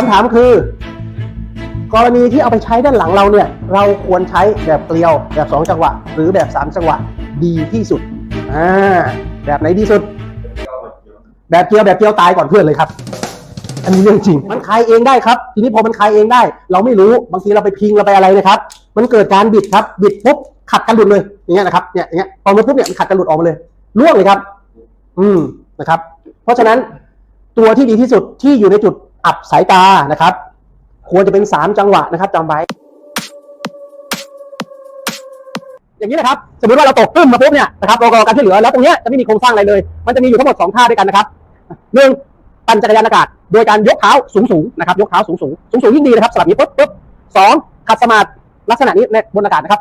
คำถามคือ กรณีที่เอาไปใช้ด้านหลังเราเนี่ย เราควรใช้แบบเกลียวแบบ 2 จังหวะ หรือแบบ 3 จังหวะดีที่สุดอ่าแบบไหนดีสุด แบบเกลียวแบบเกลียวตายก่อนเพื่อนเลยครับ อันนี้เรื่องจริง มันคลายเองได้ครับ ทีนี้พอมันคลายเองได้ เราไม่รู้บางทีเราไปพิงเราไปอะไรเลยครับ มันเกิดการบิดครับ บิดปุ๊บขัดกันหลุดเลยอย่างเงี้ยนะครับเนี่ยอย่างเงี้ยพอมันปุ๊บเนี่ยมันขัดกันหลุดออกมาเลยล่วงเลยครับ อืมนะครับ เพราะฉะนั้นตัวที่ดีที่สุดที่อยู่ในจุด อับสายตานะครับ ควรจะเป็นสามจังหวะนะครับจำไว้ อย่างนี้นะครับ สมมติว่าเราตกตึ้มมาปุ๊บเนี่ยนะครับเรารอการช่วยเหลือแล้วตรงเนี้ยจะไม่มีโครงสร้างอะไรเลย มันจะมีอยู่ทั้งหมดสองท่าด้วยกันนะครับหนึ่งปั่นจักรยานอากาศ โดยการยกเท้าสูงสูงนะครับ ยกเท้าสูงสูงสูงสูงยิ่งดีนะครับสลับนี้ปุ๊บปุ๊บสองขัดสมาธิลักษณะนี้ในบนอากาศนะครับ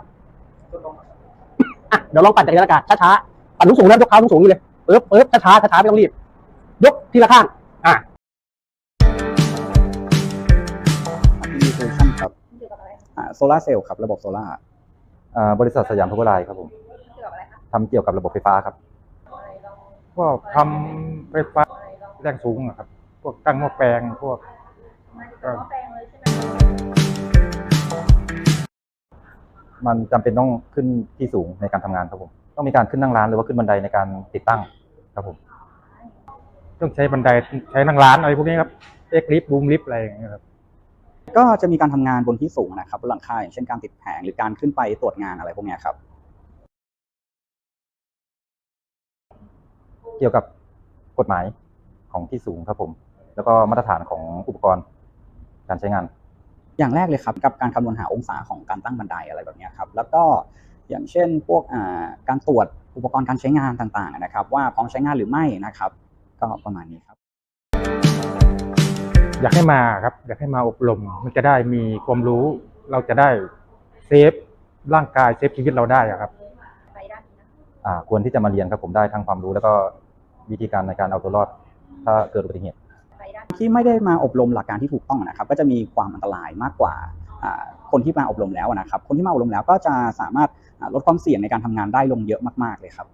เดี๋ยวลองปั่นจักรยานอากาศช้าๆปั่นสูงสูงๆนะยกเท้าสูงสูงๆนี่เลยปึ๊บปึ๊บช้าๆช้าๆไม่ต้องรีบ ยกทีละข้าง อะ โซลาร์เซลล์ครับ ระบบโซลาร์อ่าบริษัทสยามพาวเวอร์ไลน์ครับผมเกี่ยวกับอะไรคะทำเกี่ยวกับระบบไฟฟ้าครับอะไรลองพวกทำไฟฟ้าอะไรลองแรงสูงอะครับ พวกตั้งหม้อแปลงพวก มาถึงหม้อแปลงเลยใช่ไหมมันจำเป็นต้องขึ้นที่สูงในการทำงานครับผม ต้องมีการขึ้นนั่งร้านหรือว่าขึ้นบันไดในการติดตั้งครับผม ต้องใช้บันไดใช้นั่งร้านอะไรพวกนี้ครับเอ็กลิฟบูมลิฟอะไรอย่างเงี้ยครับ ก็จะมีการทำงานบนที่สูงนะครับบนหลังคาอย่างเช่นการติดแผงหรือการขึ้นไปตรวจงานอะไรพวกนี้ครับ เกี่ยวกับกฎหมายของที่สูงครับผม แล้วก็มาตรฐานของอุปกรณ์การใช้งาน อย่างแรกเลยครับ กับการคำนวณหาองศาของการตั้งบันไดอะไรแบบนี้ครับ แล้วก็อย่างเช่นพวกการตรวจอุปกรณ์การใช้งานต่างๆนะครับ ว่าพร้อมใช้งานหรือไม่นะครับ ก็ประมาณนี้ครับ อยากให้มาครับ อยากให้มาอบรม มันจะได้มีความรู้ เราจะได้เซฟร่างกายเซฟชีวิตเราได้อะครับ อ่าควรที่จะมาเรียนครับผมได้ทั้งความรู้แล้วก็วิธีการในการเอาตัวรอด ถ้าเกิดอุบัติเหตุ ที่ไม่ได้มาอบรมหลักการที่ถูกต้องนะครับ ก็จะมีความอันตรายมากกว่าอ่าคนที่มาอบรมแล้วนะครับ คนที่มาอบรมแล้วก็จะสามารถลดความเสี่ยงในการทำงานได้ลงเยอะมาก ๆเลยครับ